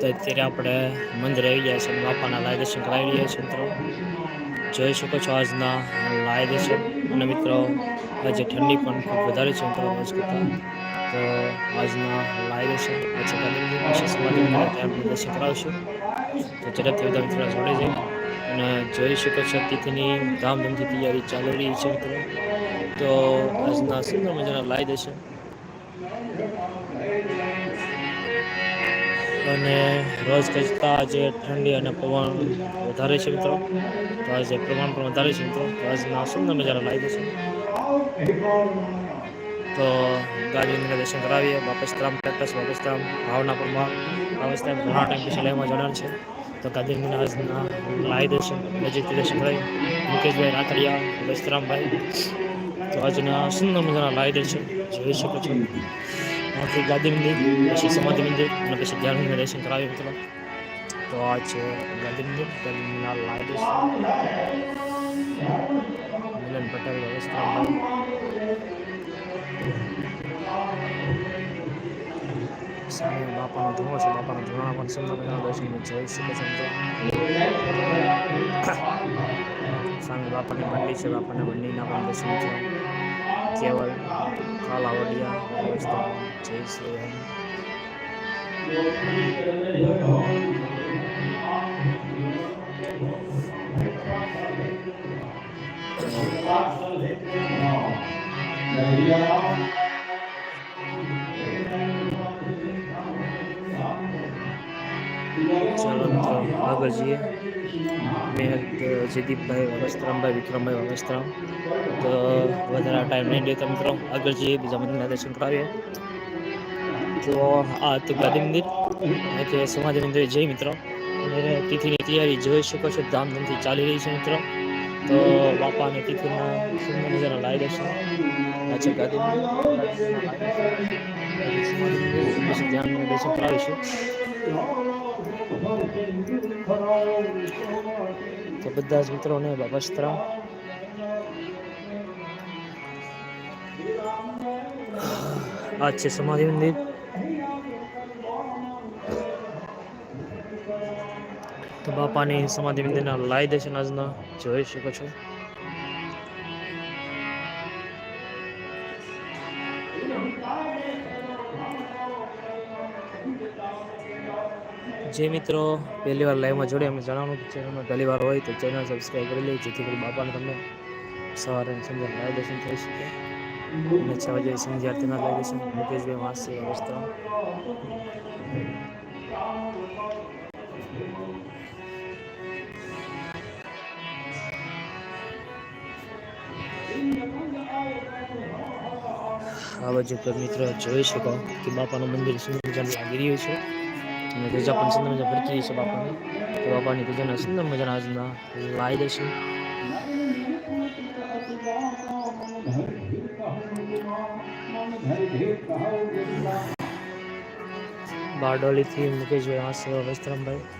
તો અત્યારે આપણે મંદિર આવી ગયા છે. બાપાના લાય દર્શન કરાવી રહ્યા છીએ મિત્રો. જોઈ શકો છો આજના લાય દર્શન. અને મિત્રો, આજે ઠંડી પણ ખૂબ વધારે છે મિત્રો આજ કરતાં. તો આજના લાય દર્શન આજે વિશેષ દર્શન કરાવશું. તો ઝડપથી બધા મિત્રો જોડે છે અને જોઈ શકો છો તિથિની ધામધૂમથી તૈયારી ચાલી રહી છે મિત્રો. તો આજના સુંદર મજાના લાય દર્શન. અને રોજ કરતાં જે ઠંડી અને પવન વધારે છે મિત્રો. તો આજે પ્રમાણ પણ વધારે છે મિત્રો. તો આજના સુંદર નજારા લાવી છે તો ગાડીને દર્શન કરાવીએ. વાપસરામ ટ્રેક્ટર્સ બાપસ્તરામ ભાવના પરમાર બાપસ્તરામ ઘણા ટાઈમ પછી લાઈવમાં જણાર છે. તો ગાંધીનગર આજના લાવી દર્શન નજીકથી દર્શન કરાવી મુકેશભાઈ રાતડિયા બાપસ્તરામભાઈ તો આજના સુંદર મજાના લાવી દર્શન જોઈ શકો છો. ત્યાંથી ગાંધી મંદિર પછી સમાધિ મંદિર અને પછી ધ્યાન મંદિર દર્શન કરાવી મિત્રો તો આ છે ગાંધી મંદિર ગાંધીના લાલ મિલન પટેલ સામે બાપાનો ધુણો છે બાપાનો ધુણા પણ સુંદર મજાના દર્શન જોઈ શકે છે સામે બાપાની મંડી છે બાપાના મંડીના પણ દર્શન છે કેવલ કાલાવડિયા વ્યવસ્થા જય શ્રી રામ. ચાલો મિત્રો આગળ જઈએ. મેં જયદીપભાઈ વસ્ત્રામભાઈ વિક્રમભાઈ વસ્ત્રામ તો વધારે ટાઈમ નહીં લેતા મિત્રો. આગળ જઈએ, બીજા મંદિરના દર્શન કરાવીએ. તો આ હતું ગાંધી મંદિર. કે સમાધિ મંદિર જઈ મિત્રો. અને તિથિની તૈયારી જોઈ શકો છો. ધામધૂમથી ચાલી રહી છે મિત્રો. તો બાપાની તિથિના સુંદર મજાના લાવી દેશે છે ગાંધી મંદિર. ધ્યાન દર્શન કરાવીશું. તો બધા જ મિત્રોને બાબા સીતારામ આ છે સમાધિ મંદિર. તો બાપાની સમાધિ મંદિરના લાઈ દર્શન આજના જોઈ શકો છો. જે મિત્રો પહેલી વાર લાઈવમાં જોડે અમે જણાવવાનું કે ચેનલમાં પહેલી વાર હોય તો ચેનલ સબસ્ક્રાઈબ કરી લે જેથી કરી બાપાને તમને સવારે સંજય લાઈવ દર્શન થઈ શકે. અને છ વાગે સંજય આરતીના લાઈવ દર્શન મુકેશભાઈ માસી અવસ્થા આ બાજુ પર મિત્રો જોઈ શકો કે બાપાનું મંદિર સુંદર મજાનું લાગી રહ્યું છે. અને ધજા પણ સુંદર મજા રહી છે બાપાની તો બાપાની ધજાના સુંદર મજાના આજના લાઈ દર્શન બારડોલીથી મુકેશભાઈ આસવા વસ્ત્રમભાઈ.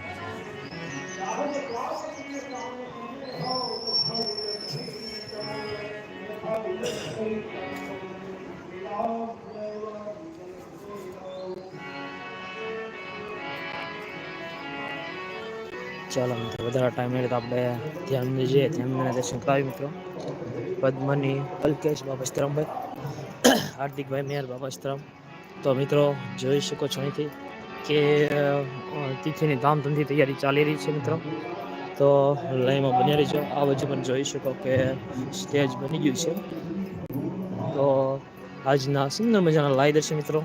ચાલો મિત્રો, વધારે ટાઈમ મળે તો આપણે ધ્યાન જઈએ ધ્યાન દર્શન કરાવી મિત્રો. પદ્મની અલ્કેશ બાબાશ્રમભાઈ હાર્દિકભાઈ મેયર બાબાશ્રમ તો મિત્રો, જોઈ શકો છો અહીંથી કે તિથિની ધામધૂમથી તૈયારી ચાલી રહી છે મિત્રો. તો લાઈનમાં બની રહી છે આ બાજુ પણ જોઈ શકો કે સ્ટેજ બની ગયું છે. તો આજના સુંદર મજાના લાઈ દર્શન મિત્રો.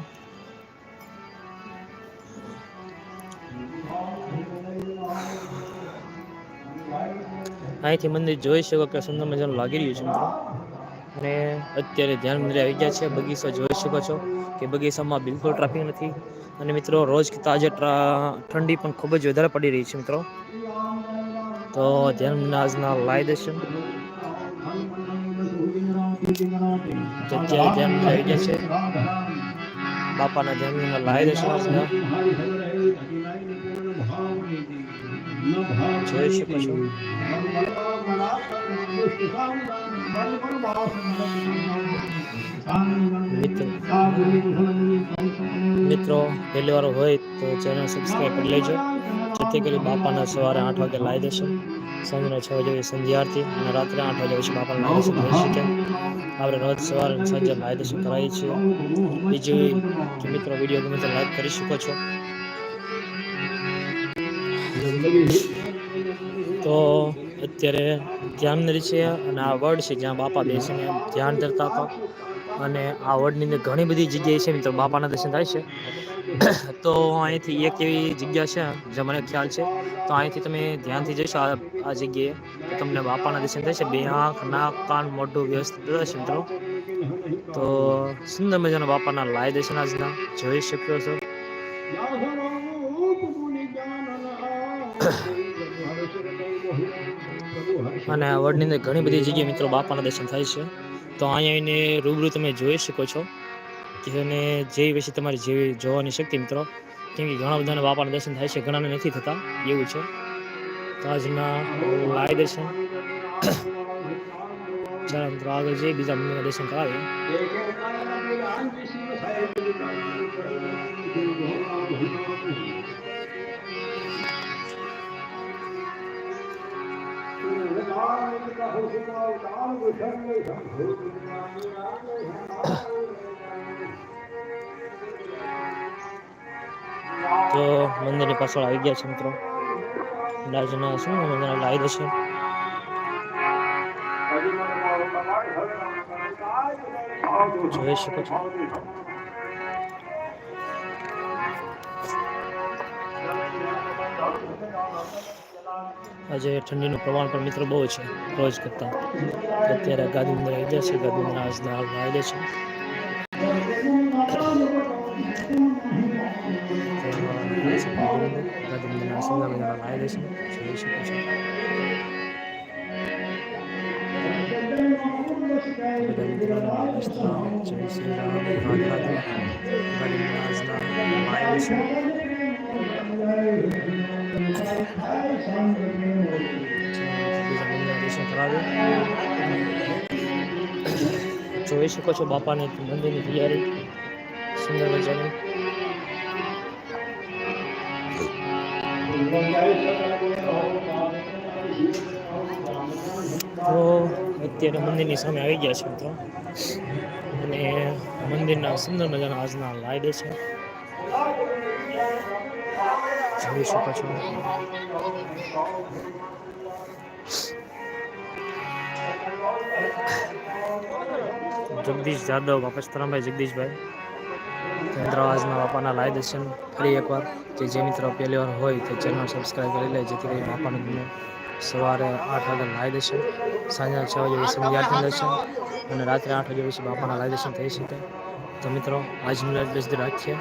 અહીંથી મંદિર જોઈ શકો કે સુંદર મજાનું લાગી રહ્યું છે મિત્રો. અને અત્યારે ધ્યાન મંદિર આવી ગયા છે. બગીચો જોઈ શકો છો કે બગીચામાં બિલકુલ ટ્રાફિક નથી. અને મિત્રો, રોજ તાજે ઠંડી પણ ખૂબ જ વધારે પડી રહી છે મિત્રો. તો ધ્યાન આજના લાઈ દર્શન. જગ્યાએ ધ્યાન આવી ગયા છે. બાપાના ધ્યાન લાઈ દર્શન જોઈ શકો છો મિત્રો, પહેલી વાર હોય તો ચેનલ સબસ્ક્રાઈબ કરી લેજો. જેથી કરી બાપાના સવારે આઠ વાગે લાવી દેશો. સાંજના છ વાગે સંધ્યા આરતી અને રાત્રે આઠ વાગે પછી બાપાને લાવી દેશો. થઈ શકે આપણે રોજ સવારે સાંજે લાવી દેશું. કરાવીએ છીએ. બીજું કે મિત્રો, વીડિયો ગમે તો લાઈક કરી શકો છો. તો અત્યારે ધ્યાન છે અને આ વર્ડ છે જ્યાં બાપા બેસીને ધ્યાન ધરતા હતા. અને આ વર્ડની અંદર ઘણી બધી જગ્યાએ છે મિત્રો બાપાના દર્શન થાય છે. તો અહીંથી એક એવી જગ્યા છે, જે મને ખ્યાલ છે. તો અહીંથી તમે ધ્યાનથી જશો આ આ જગ્યાએ તમને બાપાના દર્શન થાય છે. બે આંખ, નાક, કાન મોઢું વ્યવસ્થિત થશે મિત્રો. તો સુંદર મજાના બાપાના લાય દર્શન આજના. જોઈ શકો છો? અને વડની અંદર ઘણી બધી જગ્યાએ મિત્રો બાપાના દર્શન થાય છે. તો અહીંયા આવીને રૂબરૂ તમે જોઈ શકો છો કે અને જે વિશે તમારી જેવી જોવાની શક્તિ મિત્રો, કેમ કે ઘણા બધાને બાપાના દર્શન થાય છે, ઘણાને નથી થતા, એવું છે. તો આજના લાય દર્શન. ચાલો મિત્રો, આગળ જઈ બીજા મંદિરના દર્શન કરાવીએ. તો મંદિરની પાછળ આવી ગયા છે મિત્રો. રાજના શું મંદિરના લાવી છે જોઈ શકો છો. આજે ઠંડીનું પ્રમાણ પણ મિત્રો બહુ છે, રોજ કરતાં. અત્યારે ગાંધી મંદિર આવી ગયા છે ગાંધી મંદિર આજના આવી છે. ગાંધી આજના લાવી છે. જોઈ શકો છો બાપાની મંદિરની તૈયારી. સુંદર મજાની. તો અત્યારે મંદિરની સામે આવી ગયા છે મિત્રો અને મંદિરના સુંદર મજાના આજના લાઈડે છે. જોઈ શકો છો. જગદીશ જાદવ બાપસ્તરામભાઈ જગદીશભાઈ. ચંદ્રવાજના બાપાના લાઈ દર્શન ફરી એકવાર. કે જે મિત્રો પહેલી વાર હોય તે ચેનલ સબસ્ક્રાઈબ કરી લે, જેથી કરી બાપાનું તમને સવારે આઠ વાગે લાય દર્શન, સાંજના છ વાગે સંધ્યાર્થી દર્શન અને રાત્રે આઠ વાગે પછી બાપાના લાઈ દર્શન થઈ શકે. તો મિત્રો, આજનું લાઈવ બેસ રાખીએ.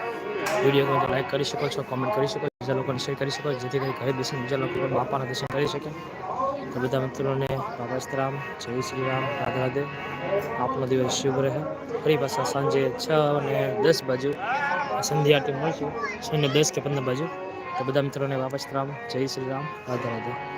વીડિયો ગમે લાઈક કરી શકો છો કોમેન્ટ કરી શકો બીજા લોકોને શેર કરી શકો જેથી કરી ઘરે દર્શન બીજા લોકો પણ બાપાના દર્શન કરી શકે. તો બધા મિત્રોને બાબાસ્તરામ જય શ્રી રામ રાધે રાધે. આપનો દિવસ શુભ રહે. ફરી પાછા સાંજે છ અને દસ બાજુ સંધ્યા આરતી મળશું. છ ને દસ કે પંદર બાજુ. તો બધા મિત્રોને વાપસ રામ જય શ્રી રામ રાધે રાધે.